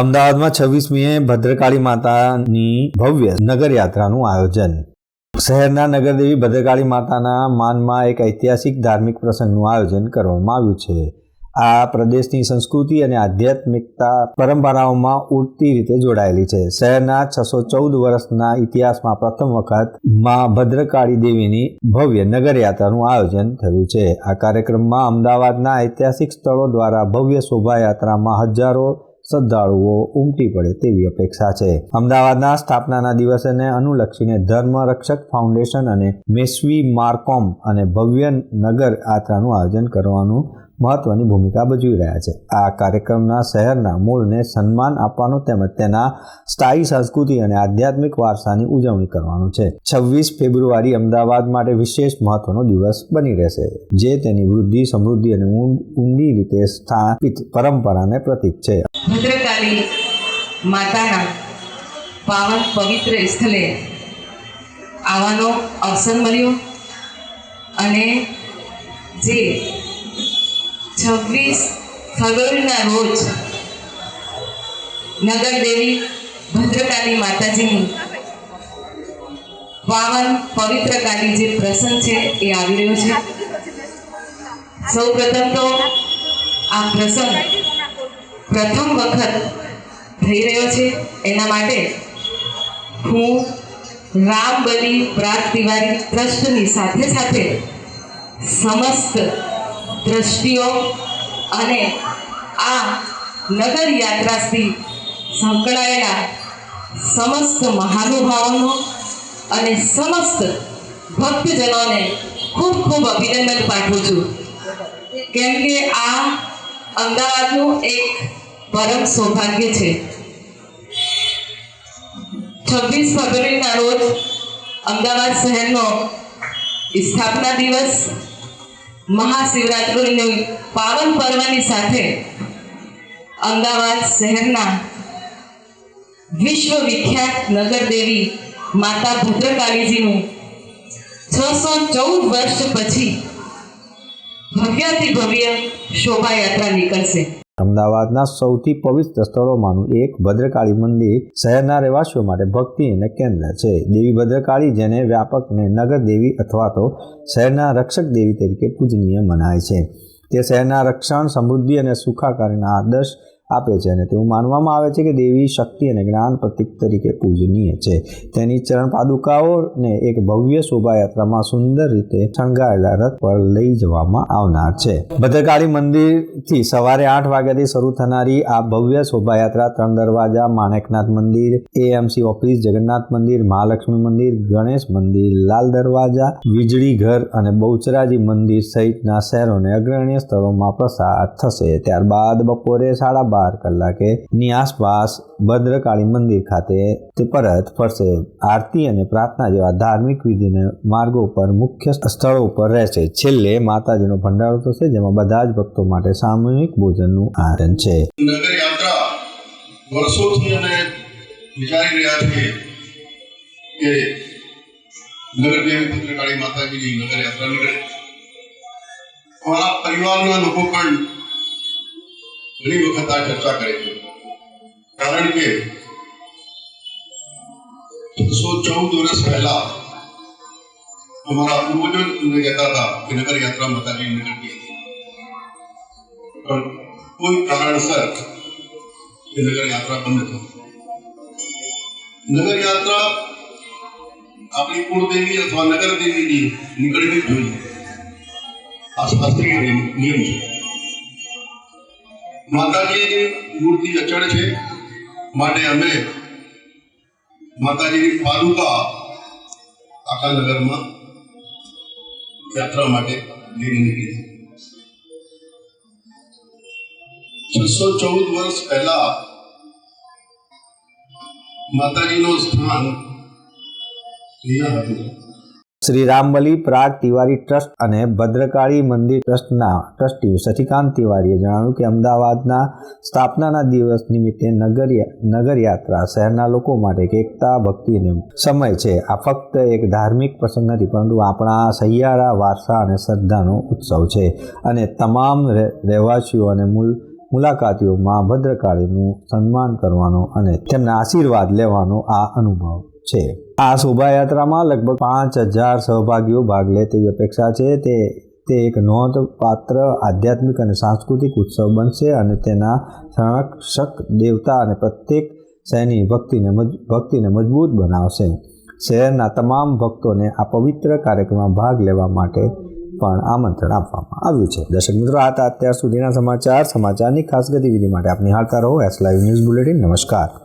અમદાવાદમાં છવ્વીસમીએ ભદ્રકાળી માતાની ભવ્ય નગરયાત્રાનું આયોજન. શહેરના નગરદેવી ભદ્રકાળી માતાના માનમાં એક ઐતિહાસિક ધાર્મિક પ્રસંગનું આયોજન કરવામાં આવ્યું છે. આ પ્રદેશની સંસ્કૃતિ અને આધ્યાત્મિકતા પરંપરાઓમાં ઉડતી રીતે જોડાયેલી છે. શહેરના છસો ચૌદ વર્ષના ઇતિહાસમાં પ્રથમ વખતમાં ભદ્રકાળી દેવીની ભવ્ય નગરયાત્રાનું આયોજન થયું છે. આ કાર્યક્રમમાં અમદાવાદના ઐતિહાસિક સ્થળો દ્વારા ભવ્ય શોભાયાત્રામાં હજારો શ્રદ્ધાળુઓ ઉમટી પડે તેવી અપેક્ષા છે. અમદાવાદના સ્થાપનાના દિવસને અનુલક્ષીને ધર્મ રક્ષક ફાઉન્ડેશન અને મેસ્વી માર્કોમ અને ભવ્ય નગર યાત્રાનું આયોજન કરવાનું મહત્વની ભૂમિકા ભજવી રહ્યા છે. આ કાર્યક્રમના શહેરના મૂળને સન્માન આપવાનું તેમજ તેના સ્થાયી સંસ્કૃતિ અને આધ્યાત્મિક વારસાની ઉજવણી કરવાનું છે. છવ્વીસ ફેબ્રુઆરી અમદાવાદ માટે વિશેષ મહત્વનો દિવસ બની રહેશે, જે તેની વૃદ્ધિ, સમૃદ્ધિ અને ઊંડ- રીતે સ્થાપિત પરંપરાને પ્રતીક છે. ભદ્રકાળી માતાના પાવન પવિત્ર સ્થળે આવવાનો અવસર મળ્યો અને જે છવ્વીસ ફેબ્રુઆરીના રોજ નગરદેવી ભદ્રકાલી માતાજીની પાવન પવિત્ર કાલી જે પ્રસંગ છે એ આવી રહ્યો છે. સૌ પ્રથમ તો આ પ્રસંગ પ્રથમ વખત થઈ રહ્યો છે. એના માટે હું રામબલી પ્રાગ તિવારી ટ્રસ્ટની સાથે સાથે સમસ્ત દ્રષ્ટિઓ અને આ નગર યાત્રાથી સંકળાયેલા સમસ્ત મહાનુભાવોનો અને સમસ્ત ભક્તજનોને ખૂબ ખૂબ અભિનંદન પાઠવું છું. કેમ કે આ અમદાવાદનું એક પરમ સૌભાગ્ય છે. છવ્વીસ ફેબ્રુઆરીના રોજ અમદાવાદ શહેરનો સ્થાપના દિવસ, મહાશિવરાત્રિની પાવન પર્વની સાથે અમદાવાદ શહેરના વિશ્વ વિખ્યાત નગરદેવી માતા ભદ્રકાળીજીનું છસો ચૌદ વર્ષ પછી ભવ્યાતિ ભવ્ય શોભાયાત્રા નીકળશે. અમદાવાદના સૌથી પવિત્ર સ્થળોમાંનું એક ભદ્રકાળી મંદિર શહેરના રહેવાસીઓ માટે ભક્તિ અને કેન્દ્ર છે. દેવી ભદ્રકાળી જેને વ્યાપકને નગર દેવી અથવા તો શહેરના રક્ષક દેવી તરીકે પૂજનીય મનાય છે. તે શહેરના રક્ષણ, સમૃદ્ધિ અને સુખાકારીના આદર્શ આપે છે અને તેવું માનવામાં આવે છે કે દેવી શક્તિ અને જ્ઞાન પ્રતીક તરીકે પૂજનીય છે. તેની ચરણ પાદુકાઓને એક ભવ્ય શોભાયાત્રામાં સુંદર રીતે શણગારેલા રથ પર લઈ જવામાં આવનાર છે. ભદ્રકાળી મંદિરથી સવારે આઠ વાગ્યાથી શરૂ થનારી આ ભવ્ય શોભાયાત્રા ત્રણ દરવાજા, માણેકનાથ મંદિર, એએમસી ઓફિસ, જગન્નાથ મંદિર, મહાલક્ષ્મી મંદિર, ગણેશ મંદિર, લાલ દરવાજા, વીજળી ઘર અને બહુચરાજી મંદિર સહિતના શહેરોને અગ્રણીય સ્થળોમાં પ્રસાર થશે. ત્યારબાદ બપોરે સાડા બાર કલાકે ની આસપાસ ભદ્રકાળી મંદિર ખાતે તે પરત ફરશે. આરતી અને પ્રાર્થના જેવા ધાર્મિક વિધિને માર્ગો પર મુખ્ય સ્થળો પર રહેશે. છેલ્લે માતાજીનો ભંડારો થશે, જેમાં બધા જ ભક્તો માટે સામૂહિક ભોજનનું આયોજન છે. નગર નગરદેવી ભદ્રકાળી માતાજીની નગર યાત્રા નીકળે. અમારા પરિવારના લોકો પણ ઘણી વખત આ ચર્ચા કરે છે કારણ કે છસો ચૌદ વર્ષ પહેલા અમારા પૂર્વજો અમને કહેતા હતા કે નગર યાત્રા માતાજી નીકળતી હતી પણ કોઈ કારણસર એ નગર યાત્રા બંધ થઈ નગર યાત્રા આપણી કુળદેવી અથવા નગર દેવીની નીકળવી જ જોઈએ આ શાસ્ત્રીય નિયમ નિયમ છે માતાજીની મૂર્તિ અચળ છે. માટે અમે માતાજીની પાદુકા આખા નગરમાં યાત્રા માટે લઈને નીકળી છે. છસો ચૌદ વર્ષ પહેલા માતાજીનું સ્થાન અહીંયા હતું. શ્રી રામબલી પ્રાગ તિવારી ટ્રસ્ટ અને ભદ્રકાળી મંદિર ટ્રસ્ટના ટ્રસ્ટી શશિકાંત તિવારીએ જણાવ્યું કે અમદાવાદના સ્થાપનાના દિવસ નિમિત્તે નગર નગરયાત્રા શહેરના લોકો માટે એક એકતા ભક્તિને સમય છે. આ ફક્ત એક ધાર્મિક પ્રસંગ નથી, પરંતુ આપણા સહિયારા, વારસા અને શ્રદ્ધાનો ઉત્સવ છે અને તમામ રહે- રહેવાસીઓ અને મૂળ મુલાકાતીઓમાં ભદ્રકાળીનું સન્માન કરવાનો અને તેમના આશીર્વાદ લેવાનો આ અનુભવ. છે. આ શોભાયાત્રામાં લગભગ પાંચ હજાર સહભાગીઓ ભાગ લે તેવી અપેક્ષા છે. તે તે એક નોંધપાત્ર આધ્યાત્મિક અને સાંસ્કૃતિક ઉત્સવ બનશે અને તેના સંરક્ષક દેવતા અને પ્રત્યેક શહેરની ભક્તિને મજ- ભક્તિને મજબૂત બનાવશે. શહેરના તમામ ભક્તોને આ પવિત્ર કાર્યક્રમમાં ભાગ લેવા માટે પણ આમંત્રણ આપવામાં આવ્યું છે. દર્શક મિત્રો, આ હતા અત્યાર સુધીના સમાચાર. સમાચારની ખાસ ગતિવિધિ માટે આપ નિહાળતા રહો. એસ લાઈવ ન્યૂઝ બુલેટિન નમસ્કાર.